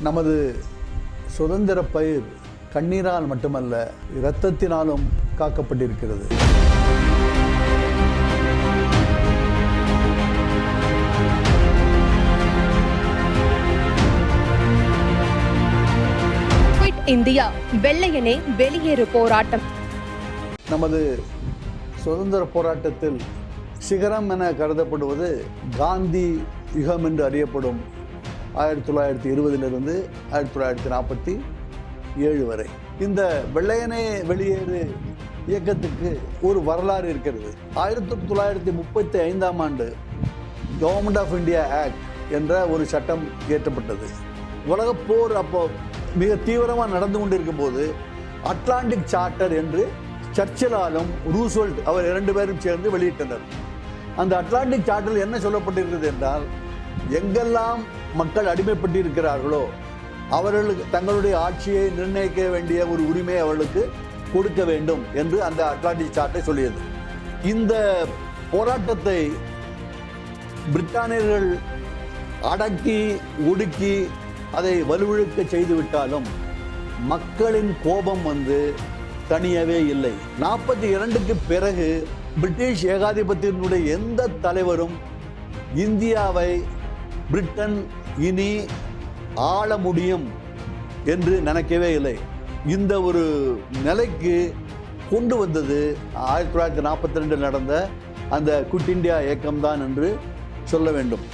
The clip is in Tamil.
நமது சுதந்திர பயிர் கண்ணீரால் மட்டுமல்ல இரத்தத்தினாலும் காக்கப்பட்டிருக்கிறது. இந்தியா வெள்ளையனே வெளியேறு போராட்டம். நமது சுதந்திர போராட்டத்தில் சிகரம் என கருதப்படுவது காந்தி யுகம் என்று அறியப்படும் ஆயிரத்தி தொள்ளாயிரத்தி இருபதிலிருந்து ஆயிரத்தி தொள்ளாயிரத்தி நாற்பத்தி ஏழு வரை. இந்த வெள்ளையனே வெளியேறு இயக்கத்துக்கு ஒரு வரலாறு இருக்கிறது. ஆயிரத்தி தொள்ளாயிரத்தி முப்பத்தி ஐந்தாம் ஆண்டு கவர்மெண்ட் ஆஃப் இந்தியா ஆக்ட் என்ற ஒரு சட்டம் இயற்றப்பட்டது. உலகப்போர் அப்போ மிக தீவிரமாக நடந்து கொண்டிருக்கும் போது அட்லாண்டிக் சார்ட்டர் என்று சர்ச்சிலாலும் ரூஸ்வெல்ட் அவர் இரண்டு பேரும் சேர்ந்து வெளியிட்டனர். அந்த அட்லாண்டிக் சார்ட்டர் என்ன சொல்லப்பட்டிருக்கிறது என்றால் எங்கெல்லாம் மக்கள் அடிமைப்பட்டிருக்கிறார்களோ அவர்களுக்கு தங்களுடைய ஆட்சியை நிர்ணயிக்க வேண்டிய ஒரு உரிமை அவர்களுக்கு கொடுக்க வேண்டும் என்று அந்த அட்லாண்டிக் சார்ட்டை சொல்லியது. இந்த போராட்டத்தை பிரிட்டானியர்கள் அடக்கி ஒடுக்கி அதை வலுவிழுக்க செய்துவிட்டாலும் மக்களின் கோபம் வந்து தனியவே இல்லை. நாற்பத்தி இரண்டுக்கு பிறகு பிரிட்டிஷ் ஏகாதிபத்தியினுடைய எந்த தலைவரும் இந்தியாவை பிரிட்டன் இனி ஆள முடியும் என்று நினைக்கவே இல்லை. இந்த ஒரு நிலைக்கு கொண்டு வந்தது ஆயிரத்தி தொள்ளாயிரத்தி நாற்பத்தி ரெண்டு நடந்த அந்த குட் இந்தியா இயக்கம்தான் என்று சொல்ல வேண்டும்.